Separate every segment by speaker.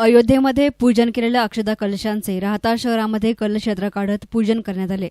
Speaker 1: अयोध्येमध्ये पूजन केलेल्या अक्षदा कलशांचे राहता शहरामध्ये कलश यात्रा काढत पूजन करण्यात आले.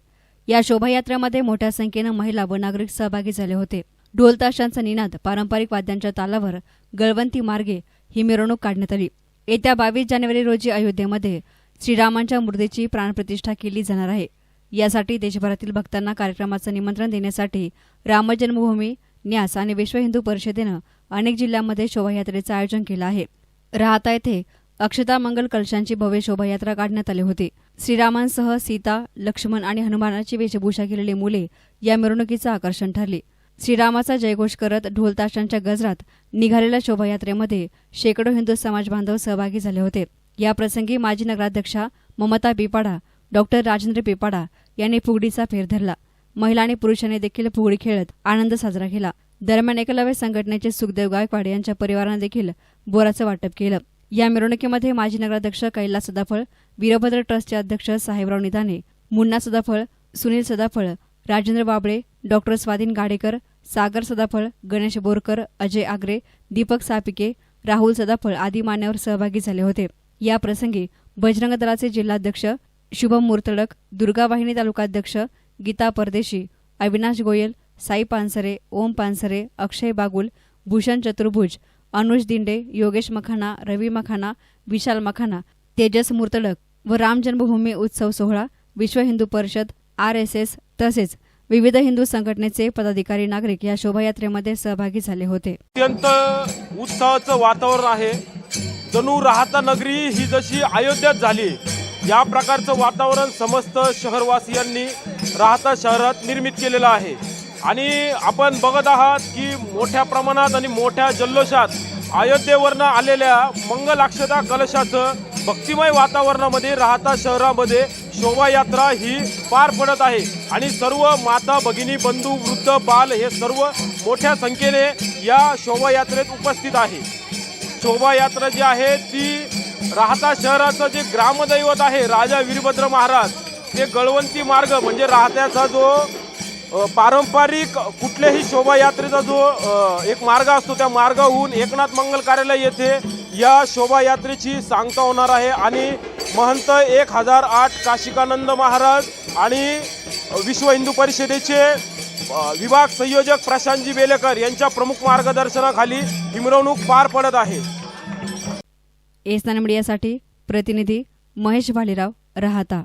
Speaker 1: या शोभायात्रेमध्ये मोठ्या संख्येनं महिला व नागरिक सहभागी झाले होते. ढोल ताशांचा निनाद पारंपरिक वाद्यांच्या तालावर गळवंती मार्गे ही मिरवणूक काढण्यात आली. येत्या बावीस जानेवारी रोजी अयोध्येमध्ये श्रीरामांच्या मूर्तीची प्राणप्रतिष्ठा केली जाणार आहे. यासाठी देशभरातील भक्तांना कार्यक्रमाचं निमंत्रण देण्यासाठी रामजन्मभूमी न्यास आणि विश्व हिंदू परिषदेनं अनेक जिल्ह्यांमध्ये शोभायात्रेचं आयोजन केलं आहे. राहता येथे अक्षता मंगल कलशांची भव्य शोभायात्रा काढण्यात आली होती. श्रीरामांसह सीता लक्ष्मण आणि हनुमानाची वेशभूषा केलेली मुले या मिरवणुकीचं आकर्षण ठरली. श्रीरामाचा जयघोष करत ढोलताशांच्या गजरात निघालेल्या शोभायात्रेमध्ये शेकडो हिंदू समाज बांधव सहभागी झाले होते. याप्रसंगी माजी नगराध्यक्षा ममता पिपाडा डॉक्टर राजेंद्र पिपाडा यांनी फुगडीचा फेर धरला. महिला आणि पुरुषांनी देखील फुगडी खेळत आनंद साजरा केला. दरम्यान एकलव्य संघटनेचे सुखदेव गायकवाड यांच्या परिवारानं देखील बोराचं वाटप केलं. या मिरवणुकीमध्ये माजी नगराध्यक्ष कैलास सदाफळ वीरभद्र ट्रस्टचे अध्यक्ष साहेबराव निधाने मुन्ना सदाफळ सुनील सदाफळ राजेंद्र बाबळे डॉक्टर स्वाधीन गाडेकर सागर सदाफळ गणेश बोरकर अजय आगरे दीपक सापिके राहुल सदाफळ आदी मान्यवर सहभागी झाले होते. या प्रसंगी बजरंग दलाचे जिल्हाध्यक्ष शुभम मुर्तडक दुर्गा वाहिनी तालुकाध्यक्ष गीता परदेशी अविनाश गोयल साई पानसरे ओम पानसरे अक्षय बागुल भूषण चतुर्भुज अनुज दिंडे योगेश मखाना रवी मखाना विशाल मखाना तेजस मुर्तडक व राम जन्मभूमी उत्सव सोहळा विश्व Hindu Parishad R S S तसेच विविध हिंदू संघटनेचे पदाधिकारी नागरिक या शोभायात्रेमध्ये सहभागी झाले होते.
Speaker 2: अत्यंत उत्साहाचं वातावरण आहे. जणू राहता नगरी ही जशी अयोध्यात झाली या प्रकारचं वातावरण समस्त शहरवासियांनी राहता शहरात निर्मित केलेलं आहे. आणि आपण बघत आहात की मोठ्या प्रमाणात आणि मोठ्या जल्लोषात अयोध्येवरनं आलेल्या मंगलाक्षता कलशाचं भक्तिमय वातावरणामध्ये राहता शहरामध्ये शोभायात्रा ही पार पडत आहे. आणि सर्व माता भगिनी बंधू वृद्ध बाल हे सर्व मोठ्या संख्येने या शोभायात्रेत उपस्थित आहे. शोभायात्रा जी आहे ती राहता शहराचं जे ग्रामदैवत आहे राजा वीरभद्र महाराज ते गळवंती मार्ग म्हणजे राहत्याचा जो पारंपरिक कुठल्याही शोभायात्रेचा जो एक मार्ग असतो त्या मार्गाहून एकनाथ मंगल कार्यालय येथे या शोभायात्रेची सांगता होणार आहे. आणि महंत एक हजार आठ काशिकानंद महाराज आणि विश्व हिंदू परिषदेचे विभाग संयोजक प्रशांतजी बेलेकर यांच्या प्रमुख मार्गदर्शनाखाली ही मिरवणूक पार पडत आहे.
Speaker 1: एस मीडियासाठी प्रतिनिधी महेश भालेराव राहता.